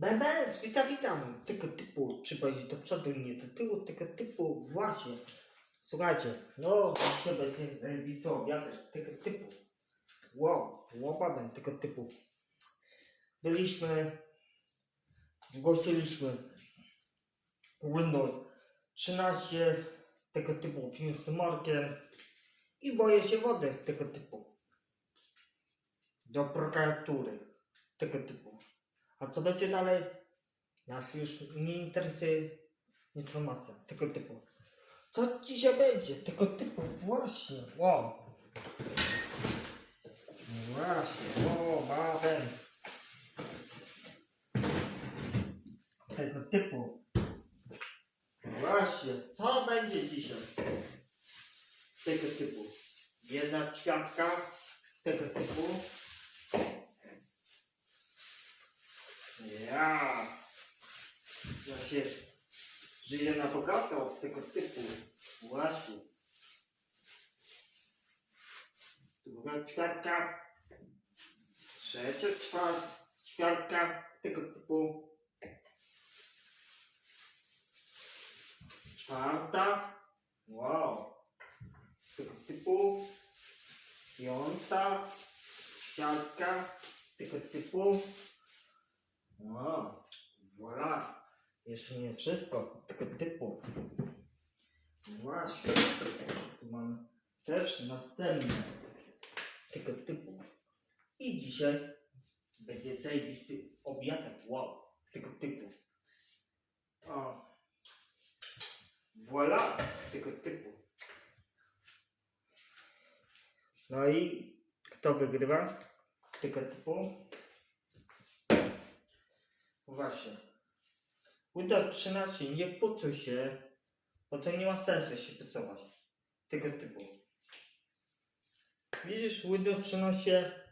Więc witam, witam. Tego typu, trzeba iść do przodu, nie do tyłu, tego typu właśnie. Słuchajcie, no dzisiaj będzie zajebisty obiad tego typu. Wow, łopawem tego typu. Byliśmy, zgłosiliśmy Windows 13 tego typu film z Markiem i boję się wody tego typu. Do prokuratury tego typu. A co będzie dalej? Nas już nie interesuje informacja tego typu. Co dzisiaj będzie? Tego typu właśnie. Wow. Właśnie. O, babem. Tego typu. Właśnie. Co będzie dzisiaj? Tego typu. Jedna ćwiartka tego typu. Ja. Ja żyję na bogato od tego typu. Właśnie. Druga ćwiartka. Trzecia ćwiar- ćwiartka tego typu. Czwarta. Wow. Tego typu. Piąta. Ćwiartka tego typu. No, voilà. Jeszcze nie wszystko tego typu. Właśnie. Tu mam też następne tego typu. I dzisiaj będzie zajebisty obiadek. Wow. Tego typu. O. Voilà. Tego typu. No i kto wygrywa? Tego typu. Właśnie. Windows 13 nie pucuj się, bo to nie ma sensu się pucować. Tego typu. Widzisz, Windows 13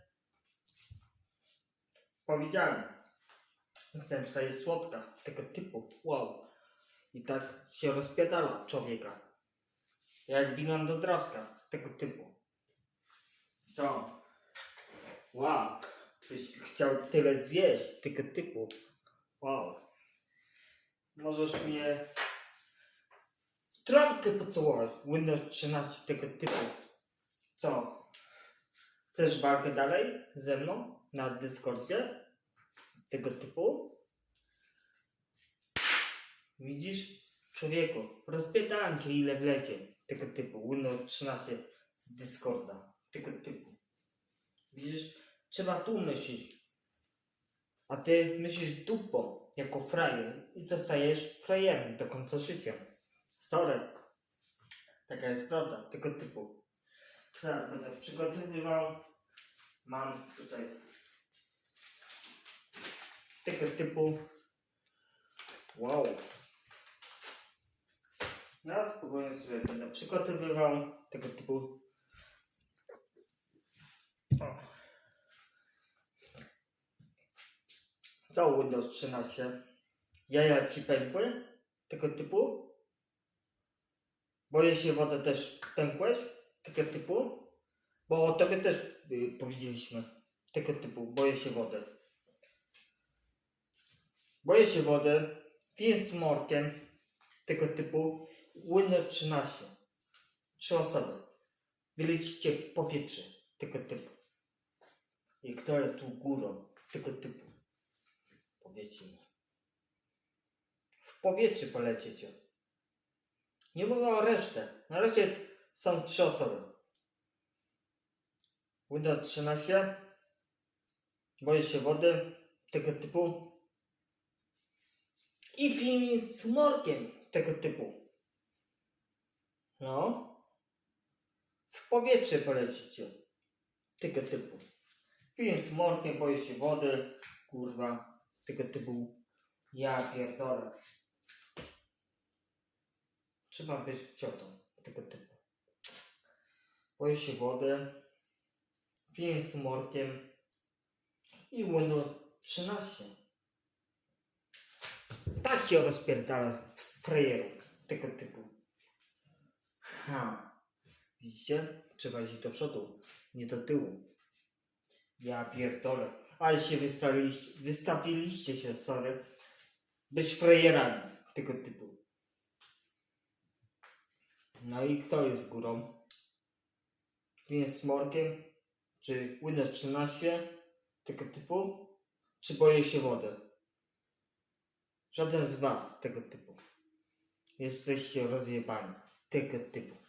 powiedziałem. Zemsta jest słodka. Tego typu. Wow. I tak się rozpiadala człowieka. Jak wina do droska. Tego typu. To. Wow. Byś chciał tyle zjeść. Tego typu. Wow. Możesz mnie w trąbkę pocałować. Windows 13 tego typu. Co? Chcesz walkę dalej ze mną na Discordzie? Tego typu? Widzisz? Człowieku, rozpytałem cię ile wlecie tego typu. Windows 13 z Discorda. Tego typu. Widzisz? Trzeba tu myśleć. A ty myślisz dupą jako frajer i zostajesz frajerem do końca życia. Sorry. Taka jest prawda, tego typu. Tak, będę przygotowywał. Mam tutaj tego typu. Wow. No, spokojnie sobie będę przygotowywał tego typu. Co Windows 13? Jaja ci pękły? Tego typu? Boję się wodę też pękłeś? Tego typu? Bo o tobie też y, powiedzieliśmy. Tego typu. Boję się wody. Boję się wody. Film z morkiem. Tego typu. Windows 13. Trzy osoby. Wylecicie w powietrze. Tego typu. I kto jest tu górą? Tego typu. W powietrze polecicie. Nie mówię o resztę. Na razie są trzy osoby. Windows 13. Boję się wody. Tego typu. I film z morkiem. Tego typu. No. W powietrze polecicie. Tego typu. Film z morkiem. Boję się wody. Kurwa tego typu ja pierdolę. Trzeba być ciotą tego typu. Boję się wody, piję z morkiem i Windows 13. Tak się rozpierdala frajerów tego typu. Ha. Widzicie? Trzeba iść do przodu, nie do tyłu. Ja pierdolę. Ale się wystawiliście, wystawiliście się, sorry. być frajerami tego typu. No i kto jest górą? Kto jest smorkiem? Czy Windows 13 tego typu? Czy boję się wody? Żaden z was tego typu. Jesteście rozjebani tego typu.